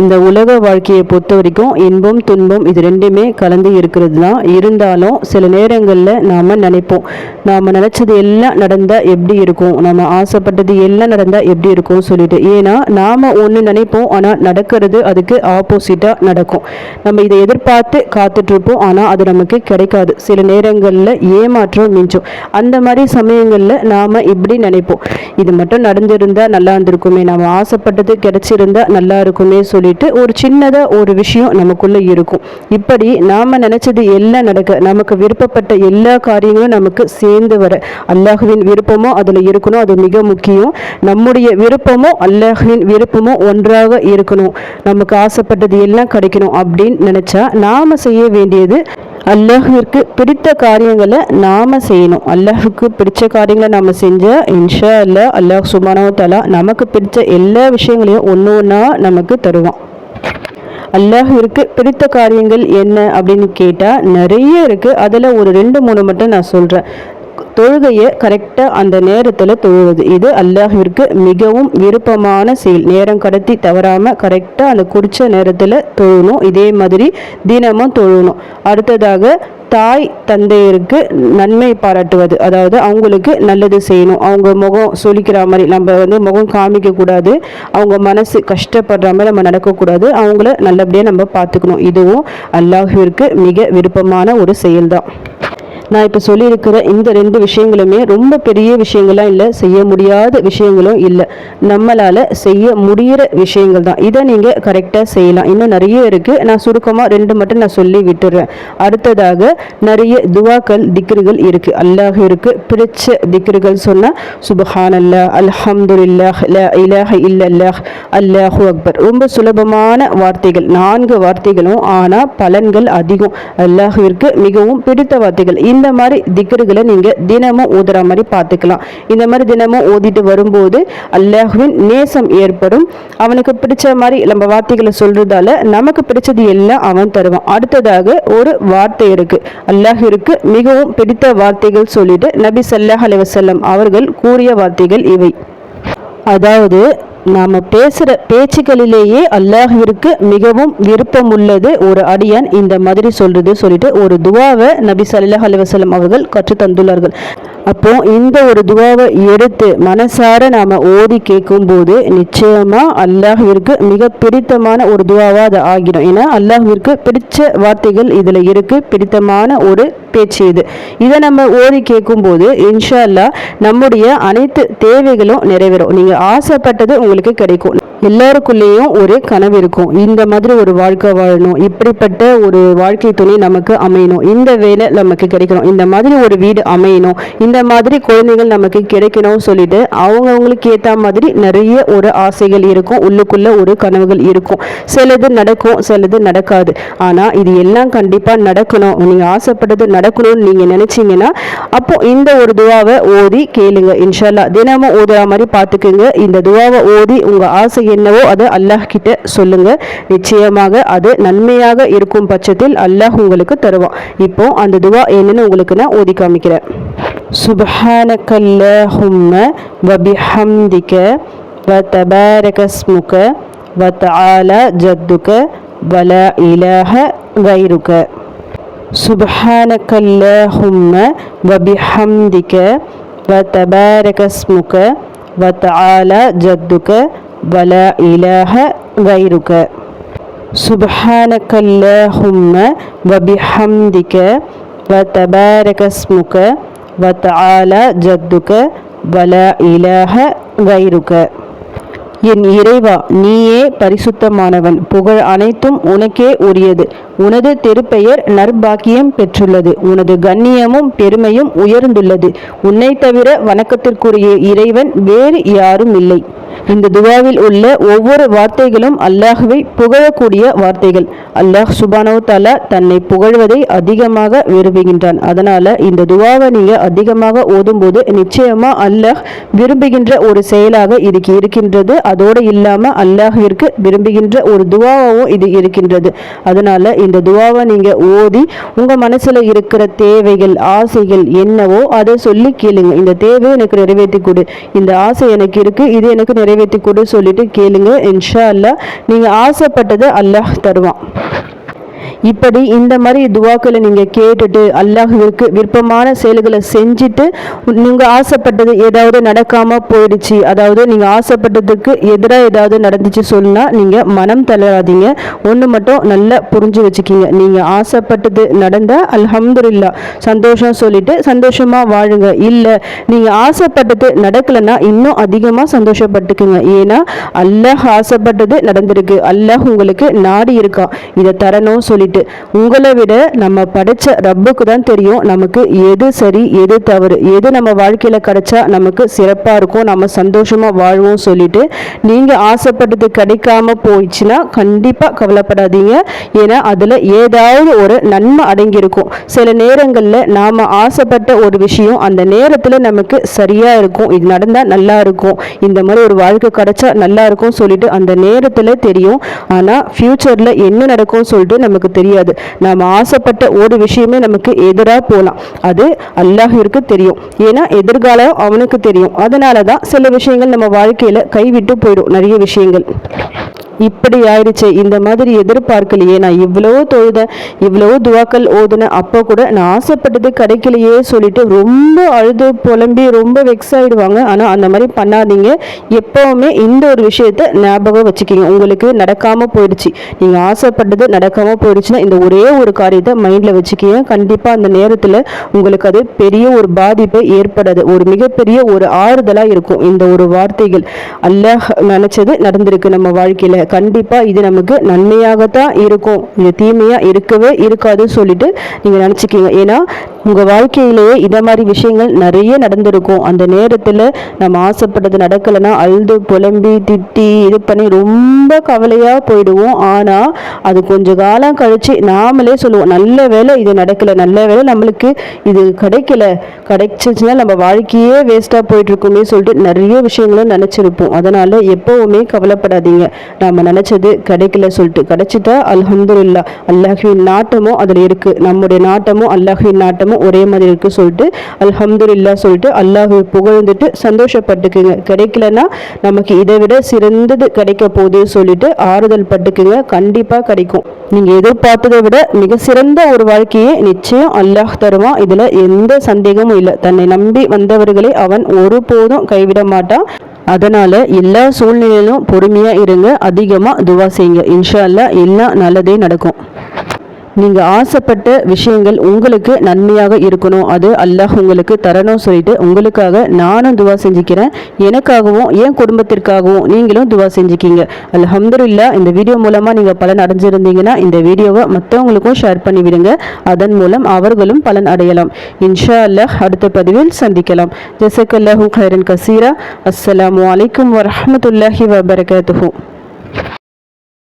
இந்த உலக வாழ்க்கையை பொறுத்த வரைக்கும் இன்பம் துன்பம் இது ரெண்டுமே கலந்து இருக்கிறது தான் இருந்தாலும் சில நேரங்களில் நாம் நினைப்போம். நாம் நினச்சது எல்லாம் நடந்தால் எப்படி இருக்கும்? நம்ம ஆசைப்பட்டது எல்லாம் நடந்தால் எப்படி இருக்கும்னு சொல்லிட்டு. ஏன்னா நாம் ஒன்று நினைப்போம் ஆனால் நடக்கிறது அதுக்கு ஆப்போசிட்டாக நடக்கும். நம்ம இதை எதிர்பார்த்து காத்துட்ருப்போம் ஆனால் அது நமக்கு கிடைக்காது. சில நேரங்களில் ஏமாற்றம் மிஞ்சும். அந்த மாதிரி சமயங்களில் நாம் இப்படி நினைப்போம். இது மட்டும் நடந்திருந்தால் நல்லா இருந்திருக்குமே. நம்ம ஆசைப்பட்டது கிடைச்சிருந்தா நல்லா இருக்குமே சொல்லி சொல்லிட்டு ஒரு சின்னதாக ஒரு விஷயம் நமக்குள்ளே இருக்கும். இப்படி நாம் நினச்சது எல்லாம் நடக்க நமக்கு விருப்பப்பட்ட எல்லா காரியங்களும் நமக்கு சேர்ந்து வர. அல்லாஹுவின் விருப்பமோ அதில் இருக்கணும் அது மிக முக்கியம். நம்முடைய விருப்பமோ அல்லாஹுவின் விருப்பமோ ஒன்றாக இருக்கணும். நமக்கு ஆசைப்பட்டது எல்லாம் கிடைக்கணும் அப்படின்னு நினச்சா நாம் செய்ய வேண்டியது அல்லாஹிற்கு பிடித்த காரியங்களை நாம் செய்யணும். அல்லாஹுக்கு பிடிச்ச காரியங்களை நாம் செஞ்சால் இன்ஷா அல்லா அல்லாஹ் சுபானோ தலா நமக்கு பிடிச்ச எல்லா விஷயங்களையும் ஒன்று ஒன்றா நமக்கு தருவான். அல்லாஹிற்கு பிடித்த காரியங்கள் என்ன அப்படின்னு கேட்டால் நிறைய இருக்குது அதில் ஒரு ரெண்டு மூணு மட்டும் நான் சொல்கிறேன் தொழுகையை கரெக்டாக அந்த நேரத்தில் தொழுவது. இது அல்லாஹிற்கு மிகவும் விருப்பமான செயல். நேரம் கடத்தி தவறாமல் கரெக்டாக அந்த குறித்த நேரத்தில் தொழணும். இதே மாதிரி தினமும் தொழணும். அடுத்ததாக தாய் தந்தையருக்கு நன்மை பாராட்டுவது. அதாவது அவங்களுக்கு நல்லது செய்யணும். அவங்க முகம் சொலிக்கிற மாதிரி நம்ம வந்து முகம் காமிக்கக்கூடாது அவங்க மனசு கஷ்டப்படுற மாதிரி நம்ம நடக்கக்கூடாது. அவங்கள நல்லபடியாக நம்ம பார்த்துக்கணும். இதுவும் அல்லாஹிற்கு மிக விருப்பமான ஒரு செயல்தான். நான் இப்போ சொல்லியிருக்கிற இந்த ரெண்டு விஷயங்களுமே ரொம்ப பெரிய விஷயங்கள்லாம் இல்லை செய்ய முடியாத விஷயங்களும் இல்லை. நம்மளால் செய்ய முடிகிற விஷயங்கள் தான். இதை நீங்கள் கரெக்டாக செய்யலாம். இன்னும் நிறைய இருக்குது நான் சுருக்கமாக ரெண்டு மட்டும் நான் சொல்லி விட்டுறேன். அடுத்ததாக நிறைய துவாக்கள் திக்ருகள் இருக்குது அல்லாஹ் இருக்குது பிரிச்ச திக்ருகள் சொன்னால் சுபஹான் அல்லா அல்ஹம்துல்லாஹ் இலாஹ இல்லல்லாஹ் அல்லாஹூ அக்பர். ரொம்ப சுலபமான வார்த்தைகள். நான்கு வார்த்தைகளும் ஆனால் பலன்கள் அதிகம். அல்லாஹ் இருக்குது மிகவும் பிடித்த வார்த்தைகள். இந்த இந்த மாதிரி திக்கர்களை நீங்கள் தினமும் ஓதுற மாதிரி பார்த்துக்கலாம். இந்த மாதிரி தினமும் ஓதிட்டு வரும்போது அல்லாஹுவின் நேசம் ஏற்படும். அவனுக்கு பிடிச்ச மாதிரி நம்ம வார்த்தைகளை சொல்றதால நமக்கு பிடிச்சது எல்லாம் அவன் தருவான். அடுத்ததாக ஒரு வார்த்தை இருக்கு. அல்லாஹிற்கு மிகவும் பிடித்த வார்த்தைகள் சொல்லிட்டு நபி சல்லாஹ் அலைவசல்லம் அவர்கள் கூறிய வார்த்தைகள் இவை. அதாவது நாம் பேசுகிற பேச்சுக்களிலேயே அல்லாஹிற்கு மிகவும் விருப்பம் உள்ளது ஒரு அடியான் இந்த மாதிரி சொல்றது சொல்லிட்டு ஒரு துவாவை நபி சல்லாஹ் அலுவலம் அவர்கள் கற்று தந்துள்ளார்கள் அப்போ இந்த ஒரு துவாவை எடுத்து மனசார நாம ஓதி கேட்கும் போது நிச்சயமா அல்லாஹிற்கு மிக பிடித்தமான ஒரு துவாவா அது ஆகிடும். ஏன்னா அல்லாஹிற்கு பிடிச்ச வார்த்தைகள் இதுல இருக்கு. பிடித்தமான ஒரு பேச்சு இது. இதை நம்ம ஓதி கேட்கும் போது இன்ஷா அல்லா நம்முடைய அனைத்து தேவைகளும் நிறைவேறும். நீங்க ஆசைப்பட்டது உங்களுக்கு கிடைக்கும். எல்லாருக்குள்ளேயும் ஒரு கனவு இருக்கும். இந்த மாதிரி ஒரு வாழ்க்கை வாழணும். இப்படிப்பட்ட ஒரு வாழ்க்கை துணை நமக்கு அமையணும். இந்த வேலை நமக்கு கிடைக்கணும். இந்த மாதிரி ஒரு வீடு அமையணும். இந்த மாதிரி குழந்தைகள் நமக்கு கிடைக்கணும் சொல்லிட்டு அவங்கவுங்களுக்கு ஏற்ற மாதிரி நிறைய ஒரு ஆசைகள் இருக்கும். உள்ளுக்குள்ள ஒரு கனவுகள் இருக்கும். சிலது நடக்கும் சிலது நடக்காது. ஆனால் இது எல்லாம் கண்டிப்பாக நடக்கணும். நீங்கள் ஆசைப்பட்டது நடக்கணும்னு நீங்கள் நினச்சிங்கன்னா அப்போ இந்த ஒரு துவாவை ஓதி கேளுங்க. இன்ஷால்லா தினமும் ஓதுற மாதிரி பார்த்துக்குங்க. இந்த துவாவை ஓதி உங்கள் ஆசையை என்னவோ அதை அல்லாஹ் கிட்ட சொல்லுங்க. நிச்சயமாக அது நன்மையாக இருக்கும் பட்சத்தில் அல்லாஹ் உங்களுக்கு தருவான். இப்போ அந்த துவா என்னன்னு உங்களுக்கு நான் ஓதி காமிக்கிறேன். சுபஹானக்கல்லஹும்ம வபிஹம்திக வதபாரகஸ்முக ஆலா ஜத்துக வல இலஹ கைருக சுபஹானக்கல்லஹும்ம வபிஹம்திக வதபாரகஸ்முக வத்தால ஜத்துக்க ولا إله غيرك سبحانك اللهم وبحمدك وتبارك اسمك وتعالى جدك ولا إله غيرك என் இறைவா நீயே பரிசுத்தமானவன் புகழ் அனைத்தும் உனக்கே உரியது உனது திருப்பெயர் நற்பாக்கியம் பெற்றுள்ளது உனது கண்ணியமும் பெருமையும் உயர்ந்துள்ளது உன்னை தவிர வணக்கத்திற்குரிய இறைவன் வேறு யாரும் இல்லை இந்த துவாவில் உள்ள ஒவ்வொரு வார்த்தைகளும் அல்லாஹுவை புகழக்கூடிய வார்த்தைகள். அல்லாஹ் சுபானோ தாலா தன்னை புகழ்வதை அதிகமாக விரும்புகின்றான். அதனால இந்த துவாவை நீங்க அதிகமாக ஓதும்போது நிச்சயமா அல்லாஹ் விரும்புகின்ற ஒரு செயலாக இதுக்கு இருக்கின்றது. அதோடு இல்லாம அல்லாஹிற்கு விரும்புகின்ற ஒரு துவாவும் இது இருக்கின்றது. அதனால இந்த துவாவை நீங்க ஓதி உங்க மனசுல இருக்கிற தேவைகள் ஆசைகள் என்னவோ அதை சொல்லி கேளுங்க. இந்த தேவையை எனக்கு நிறைவேற்றி கொடு. இந்த ஆசை எனக்கு இருக்கு இது எனக்கு நிறைவேற்றி கொடு சொல்லிட்டு கேளுங்க. இன்ஷா அல்லா நீங்க ஆசைப்பட்டதை அல்லாஹ் தருவான். இப்படி இந்த மாதிரி துவாக்களை நீங்கள் கேட்டுட்டு அல்லாஹுவிற்கு விருப்பமான செயல்களை செஞ்சுட்டு நீங்கள் ஆசைப்பட்டது ஏதாவது நடக்காமல் போயிடுச்சு அதாவது நீங்கள் ஆசைப்பட்டதுக்கு எதிராக ஏதாவது நடந்துச்சு சொன்னால் நீங்கள் மனம் தளராதீங்க. ஒன்று மட்டும் நல்லா புரிஞ்சு வச்சுக்கிங்க. நீங்கள் ஆசைப்பட்டது நடந்தால் அல்ஹம்துல்லா சந்தோஷம் சொல்லிட்டு சந்தோஷமாக வாழுங்க. இல்லை நீங்கள் ஆசைப்பட்டது நடக்கலைன்னா இன்னும் அதிகமாக சந்தோஷப்பட்டுக்குங்க. ஏன்னா அல்லாஹ் ஆசைப்பட்டது நடந்திருக்கு. அல்லாஹ் உங்களுக்கு நாடி இருக்கான் இதை தரணும் சொல்லிட்டு உங்களை விட நம்ம படைச்ச ரப்புக்கு தான் தெரியும் நமக்கு எது சரி எது தவறு. எது நம்ம வாழ்க்கையில கிடைச்சா நமக்கு சிறப்பா இருக்கும் நம்ம சந்தோஷமா வாழ்வோம் சொல்லிட்டு நீங்க ஆசைப்பட்டது கிடைக்காம போயிடுச்சுன்னா கண்டிப்பா கவலைப்படாதீங்க. ஏன்னா அதுல ஏதாவது ஒரு நன்மை அடங்கியிருக்கும். சில நேரங்களில் நாம ஆசைப்பட்ட ஒரு விஷயம் அந்த நேரத்துல நமக்கு சரியா இருக்கும். இது நடந்தா நல்லா இருக்கும். இந்த மாதிரி ஒரு வாழ்க்கை கிடைச்சா நல்லா இருக்கும் சொல்லிட்டு அந்த நேரத்துல தெரியும். ஆனா ஃபியூச்சர்ல என்ன நடக்கும் சொல்லிட்டு நமக்கு தெரியாது. நாம் ஆசைப்பட்ட ஒரு விஷயமே நமக்கு எதிராக போகலாம் அது அல்லாஹிற்கு தெரியும். ஏன்னா எதிர்காலம் அவனுக்கு தெரியும். அதனால தான் சில விஷயங்கள் நம்ம வாழ்க்கையில் கைவிட்டு போயிடும். நிறைய விஷயங்கள். இப்படி ஆயிடுச்சு. இந்த மாதிரி எதிர்பார்க்கலையே. நான் இவ்வளோ தொழுதேன் இவ்வளோ துவாக்கள் ஓதுனேன் அப்போ கூட நான் ஆசைப்பட்டது கிடைக்கலையே சொல்லிட்டு ரொம்ப அழுது புலம்பி ரொம்ப வெக்ஸ் ஆயிடுவாங்க. ஆனால் அந்த மாதிரி பண்ணாதீங்க. எப்போவுமே இந்த ஒரு விஷயத்த ஞாபகம் வச்சுக்கிங்க. உங்களுக்கு நடக்காமல் போயிடுச்சு. நீங்கள் ஆசைப்பட்டது நடக்காமல் போயிடுச்சுன்னா இந்த ஒரே ஒரு காரியத்தை மைண்டில் வச்சுக்கிங்க. கண்டிப்பாக அந்த நேரத்தில் உங்களுக்கு அது பெரிய ஒரு பாதிப்பை ஏற்படாது. ஒரு மிகப்பெரிய ஒரு ஆறுதலாக இருக்கும். இந்த ஒரு வார்த்தைகள். அல்ல நினச்சது நடந்திருக்கு நம்ம வாழ்க்கையில். கண்டிப்பாக இது நமக்கு நன்மையாகத்தான் இருக்கும். இது தீமையாக இருக்கவே இருக்காதுன்னு சொல்லிட்டு நீங்கள் நினச்சிக்கிங்க. ஏன்னா உங்கள் வாழ்க்கையிலேயே இதை மாதிரி விஷயங்கள் நிறைய நடந்திருக்கும். அந்த நேரத்தில் நம்ம ஆசைப்பட்டது நடக்கலைன்னா அழுது புலம்பி திட்டி இது பண்ணி ரொம்ப கவலையாக போயிடுவோம். ஆனால் அது கொஞ்சம் காலம் கழித்து நாமளே சொல்லுவோம் நல்ல வேலை இது நடக்கலை நல்ல வேலை நம்மளுக்கு இது கிடைக்கல. கிடைச்சிச்சுன்னா நம்ம வாழ்க்கையே வேஸ்ட்டாக போயிட்டுருக்குமே சொல்லிட்டு நிறைய விஷயங்களும் நினச்சிருப்போம். அதனால் எப்போவுமே கவலைப்படாதீங்க. நம்ம நினச்சது கிடைக்கல சொல்லிட்டு கிடைச்சிட்டா அல்ஹம்துல்லா அல்லாஹின் நாட்டமும் அதில் இருக்குது நம்முடைய நாட்டமும் அல்லாஹின் நாட்டமும் எல்லாமும் ஒரே மாதிரி இருக்கு சொல்லிட்டு அல்ஹம்துல்லா சொல்லிட்டு அல்லாஹு புகழ்ந்துட்டு சந்தோஷப்பட்டுக்குங்க. கிடைக்கலன்னா நமக்கு இதை விட சிறந்தது கிடைக்க போகுது சொல்லிட்டு ஆறுதல் பட்டுக்குங்க. கண்டிப்பாக கிடைக்கும். நீங்கள் எதிர்பார்த்ததை விட மிக சிறந்த ஒரு வாழ்க்கையை நிச்சயம் அல்லாஹ் தருவான் இதில் எந்த சந்தேகமும் இல்லை. தன்னை நம்பி வந்தவர்களை அவன் ஒருபோதும் கைவிட மாட்டான். அதனால் எல்லா சூழ்நிலையிலும் பொறுமையாக இருங்க. அதிகமாக துவா செய்யுங்க. இன்ஷா அல்லா எல்லாம் நல்லதே நடக்கும். நீங்கள் ஆசைப்பட்ட விஷயங்கள் உங்களுக்கு நன்மையாக இருக்கணும். அது அல்லாஹ் உங்களுக்கு தரணும் சொல்லிட்டு உங்களுக்காக நானும் துவா செஞ்சுக்கிறேன். எனக்காகவும் என் குடும்பத்திற்காகவும் நீங்களும் துவா செஞ்சுக்கிங்க. அலமதுல்லா இந்த வீடியோ மூலமாக நீங்கள் பலன் அடைஞ்சிருந்தீங்கன்னா இந்த வீடியோவை மற்றவங்களுக்கும் ஷேர் பண்ணிவிடுங்க. அதன் மூலம் அவர்களும் பலன் அடையலாம். இன்ஷா அல்லாஹ் அடுத்த பதிவில் சந்திக்கலாம். ஜசக் அல்லாஹூ ஹைரன் கசீரா. அஸ்லாம் வலைக்கம் வரமத்துல்லாஹி வபரகாத்துஹூ.